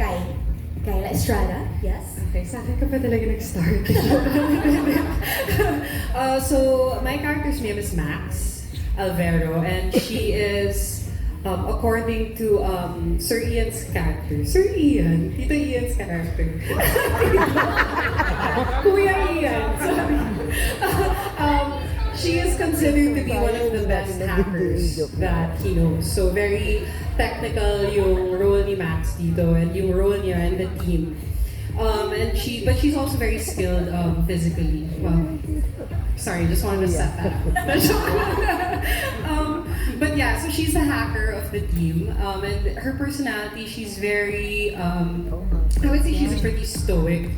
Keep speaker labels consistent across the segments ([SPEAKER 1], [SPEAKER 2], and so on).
[SPEAKER 1] Kai. Kyla Estrada, yes?
[SPEAKER 2] Okay, sa akin ka pa talaga nag-start. uh, so, my character's name is Max Alvero, and she is, um, according to um, Sir Ian's character, Sir Ian, Tito Ian's character. Kuya Ian, sorry. um, she is considered to be one of best hackers that he knows. So, very technical yung role ni Max dito and yung role niya and the team. Um, and she, but she's also very skilled um, physically. Well, sorry, just wanted to set that up. um, but yeah, so she's the hacker of the team. Um, and her personality, she's very, um, I would say she's a pretty stoic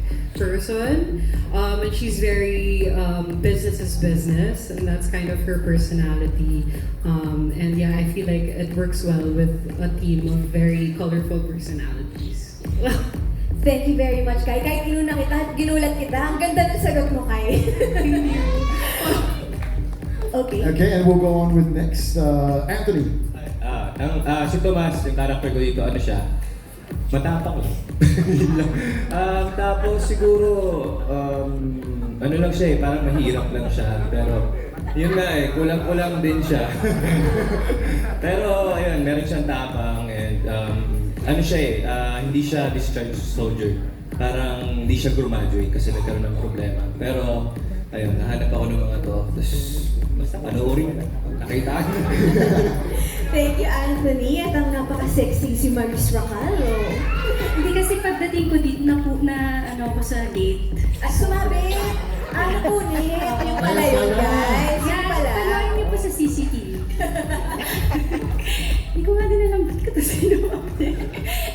[SPEAKER 2] person. Um, and she's very um, business is business, and that's kind of her personality. Um, and yeah, I feel like it works well with a team of very colorful personalities.
[SPEAKER 1] Thank you very much, Kai. Kahit ginuna kita, ginulat kita. Ang ganda ng sagot mo, Kai. okay.
[SPEAKER 3] Okay, and we'll go on with next, uh, Anthony.
[SPEAKER 4] Ah, ang ah, si Tomas, yung character ko dito, ano siya? Matapang lang. Um, tapos siguro, um, ano lang siya eh, parang mahirap lang siya. Pero, yun nga eh, kulang-kulang din siya. Pero, ayun, meron siyang tapang and um, ano siya eh, ah, hindi siya discharged soldier. Parang hindi siya graduate kasi nagkaroon ng problema. Pero, ayun, nahanap ako ng mga to. Tapos, basta panoorin na. Nakita
[SPEAKER 1] Thank you, Anthony. At ang napaka-sexy si Maris Racalo.
[SPEAKER 5] Hindi kasi pagdating ko dito na, po, na ano ako sa gate.
[SPEAKER 1] At sumabi, ano po ni? Yung pala yun, guys. Yung pala.
[SPEAKER 5] panoorin niyo po sa CCTV. Hindi ko nga din alam ba't ko ito sinuwapte.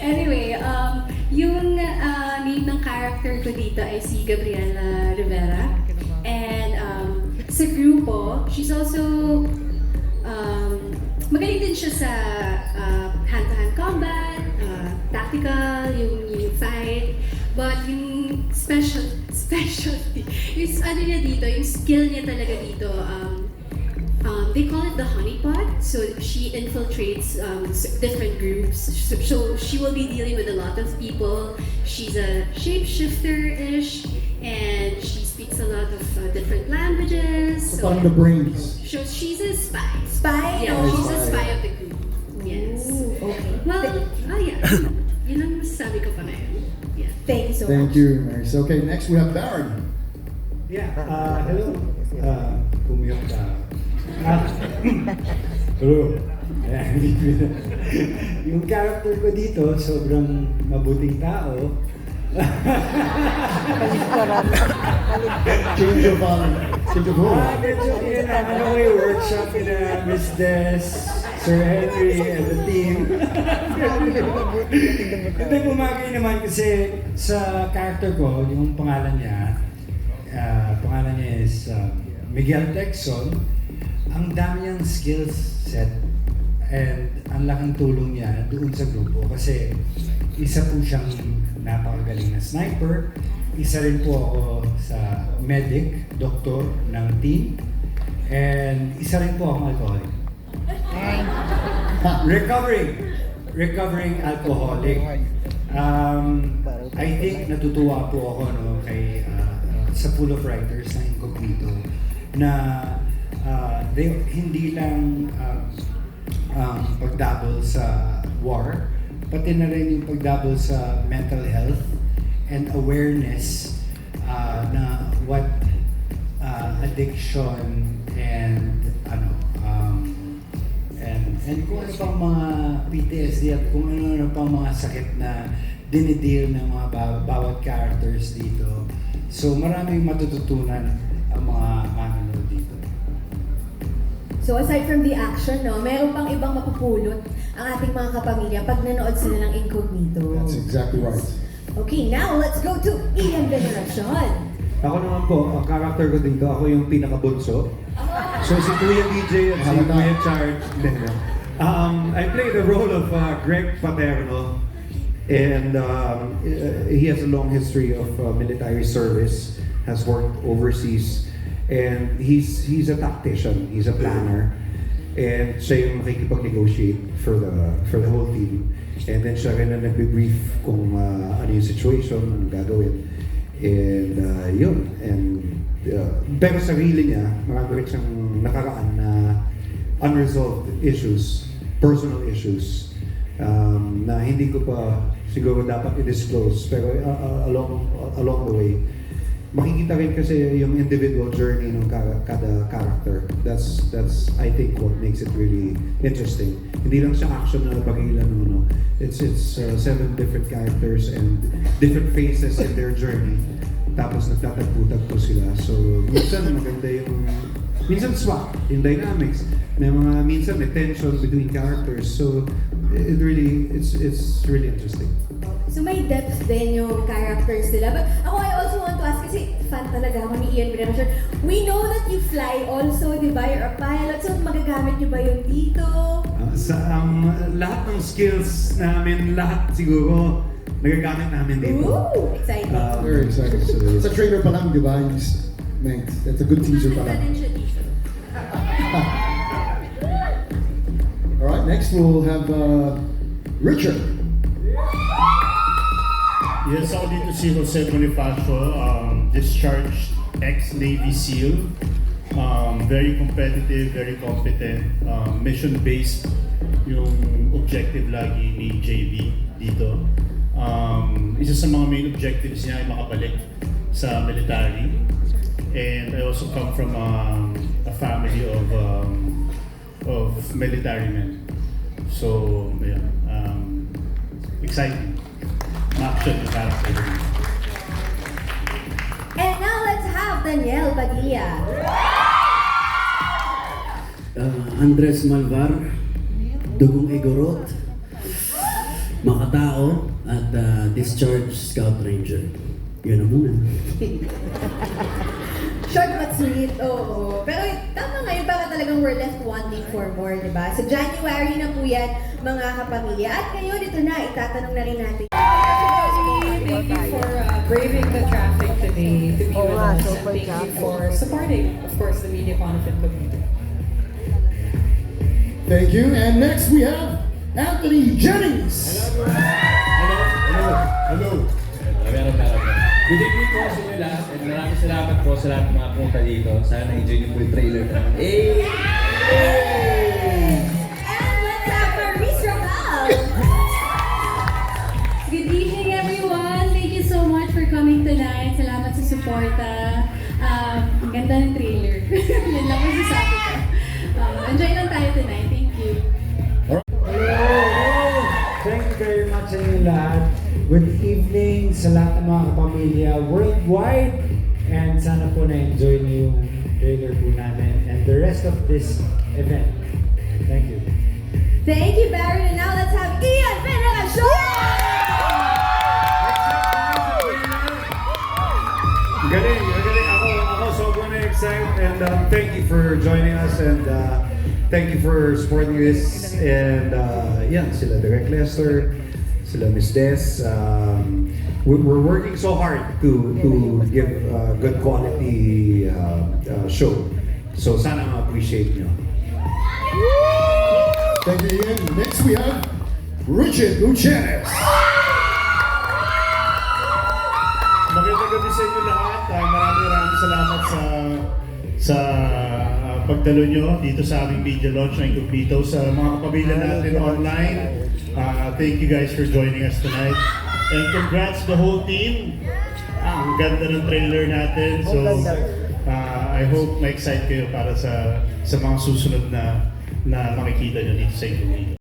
[SPEAKER 5] anyway, um, yung uh, name ng character ko dito ay si Gabriela Rivera. And um, sa grupo, she's also um, magaling din siya sa uh, hand-to-hand combat, uh, tactical. But yung special, specialty, yung ano niya dito, yung skill niya talaga dito, um, um, they call it the honeypot. So she infiltrates um, different groups. So, so she will be dealing with a lot of people. She's a shapeshifter-ish, and she speaks a lot of uh, different languages.
[SPEAKER 3] So parang the brains.
[SPEAKER 5] So she's a spy.
[SPEAKER 1] Spy?
[SPEAKER 5] Yeah,
[SPEAKER 1] no?
[SPEAKER 5] she's a spy of the group. Yes.
[SPEAKER 1] Ooh, okay.
[SPEAKER 5] Well, ah yeah. Yun ang masasabi ko pa ngayon.
[SPEAKER 1] Thank you so
[SPEAKER 3] Thank
[SPEAKER 1] much.
[SPEAKER 3] you, Maris. Okay, next we have Baron.
[SPEAKER 6] Yeah, uh, hello. Uh, pumiyok ka. Ah, hello. Ayan, yung character ko dito, sobrang mabuting tao.
[SPEAKER 3] Change of, um, change of role.
[SPEAKER 6] Ah, medyo yun ano ko yung workshop na Miss Des, Sir Henry, and the team. Hindi, bumagay naman kasi sa character ko, yung pangalan niya, ah, pangalan niya is um, Miguel Texon. Ang dami niyang skills set and ang laking tulong niya doon sa grupo kasi isa po siyang napakagaling na sniper. Isa rin po ako sa medic, doktor ng team. And isa rin po akong alcoholic. Recovering. Recovering alcoholic. Um, I think natutuwa po ako no, kay uh, sa pool of writers na Incognito na uh, they, hindi lang uh, um, pagdabol sa war, pati na rin yung pagdabol sa mental health and awareness uh, na what uh, addiction and and kung ano pang mga PTSD at kung ano-ano pang mga sakit na dinideal ng mga baw- bawat characters dito. So maraming matututunan ang mga manonood dito.
[SPEAKER 1] So aside from the action, no, meron pang ibang mapupulot ang ating mga kapamilya pag nanood sila ng Incognito.
[SPEAKER 3] That's exactly right.
[SPEAKER 1] Okay, now let's go to Ian Veneracion.
[SPEAKER 7] Ako naman po, ang character ko dito, ako yung pinakabunso. So si Kuya DJ at si. Kuya Charge. Um, I play the role of uh, Greg Paterno. And um, he has a long history of uh, military service, has worked overseas. And he's he's a tactician, he's a planner. And siya yung makikipag-negotiate for the for the whole team. And then siya rin na nagbe-brief kung uh, ano yung situation, anong gagawin. And uh, yun. And uh, pero sarili niya, marami rin siyang nakaraan na unresolved issues, personal issues, um, na hindi ko pa siguro dapat i-disclose. Pero uh, uh, along along the way, makikita rin kasi yung individual journey ng kada, kada character. That's that's I think what makes it really interesting. Hindi lang siya action na bagilan ng ano. It's it's uh, seven different characters and different phases in their journey. Tapos nagtatagpo-tagpo sila. So minsan maganda yung minsan swak yung dynamics. May mga minsan may tension between characters. So it really it's it's really interesting.
[SPEAKER 1] So may depth din yung characters nila. But ako, I also want to ask, kasi fan talaga ako ni Ian Brenasher. We know that you fly also, di ba? You're a pilot. So magagamit niyo ba yun dito?
[SPEAKER 7] Uh, sa um, lahat ng skills namin, lahat siguro nagagamit namin dito.
[SPEAKER 1] Ooh! Exciting.
[SPEAKER 7] Um,
[SPEAKER 3] Very excited.
[SPEAKER 7] so
[SPEAKER 3] Sa trailer pa lang, di ba? That's a good teaser pa lang. Next we'll have uh, Richard.
[SPEAKER 8] Yes, ako dito si Jose Bonifacio, um, discharged ex-Navy SEAL. Um, very competitive, very competent, um, mission-based yung objective lagi ni JB dito. Um, isa sa mga main objectives niya ay makabalik sa military. And I also come from um, a family of um, of military men. So, yeah, um, exciting. Action yung character.
[SPEAKER 1] And now let's have Danielle Padilla.
[SPEAKER 9] uh, Andres Malvar, Dugong Igorot, Makatao, at uh, Discharge Scout Ranger. Yun ang muna.
[SPEAKER 1] Sweet, oo. Pero tama nga yun, para talagang we're left wanting for more, di ba? So January na po yan, mga kapamilya. At ngayon, ito na, itatanong na rin natin.
[SPEAKER 2] Thank you for uh, braving the traffic today to be with us. And thank you for supporting, of course, the Media Conflict community.
[SPEAKER 3] Thank you. And next we have Anthony Jennings.
[SPEAKER 4] Maraming salamat po sa lahat ng mga pumunta dito. Sana enjoy niyo po yung trailer namin. Eh!
[SPEAKER 1] And let's have.
[SPEAKER 5] Good evening, everyone. Thank you so much for coming tonight. Salamat sa suporta. Um, ang ganda ng trailer. Yan lang ang sasabi ko. Um, enjoy lang tayo tonight. Thank you.
[SPEAKER 6] Thank you very much sa inyo lahat. Good evening sa lahat ng mga kapamilya worldwide. And sana po na-enjoy niyo yung trailer po namin and the rest of this event. Thank you.
[SPEAKER 1] Thank you, Baron. And now let's have Ian Veneracion.
[SPEAKER 7] Galing, galing. Ako, ako sobrang excited and um, thank you for joining us and uh, thank you for supporting this. And uh, yan, sila Direk Lester, sila Miss Des. Um, we- we're working so hard to to give uh, good quality uh, uh, show. So sana ma-appreciate nyo.
[SPEAKER 3] Thank you, Ian. Next we have Richard Gutierrez.
[SPEAKER 8] Magandang gabi sa inyo lahat. Uh, maraming maraming salamat sa sa pagdalo nyo dito sa aming video launch ng Incognito sa mga kapamilya natin online. Uh, thank you guys for joining us tonight. And congrats the whole team. Ah, ang ganda ng trailer natin. So, uh, I hope ma-excite kayo para sa sa mga susunod na na makikita nyo dito sa Incognito.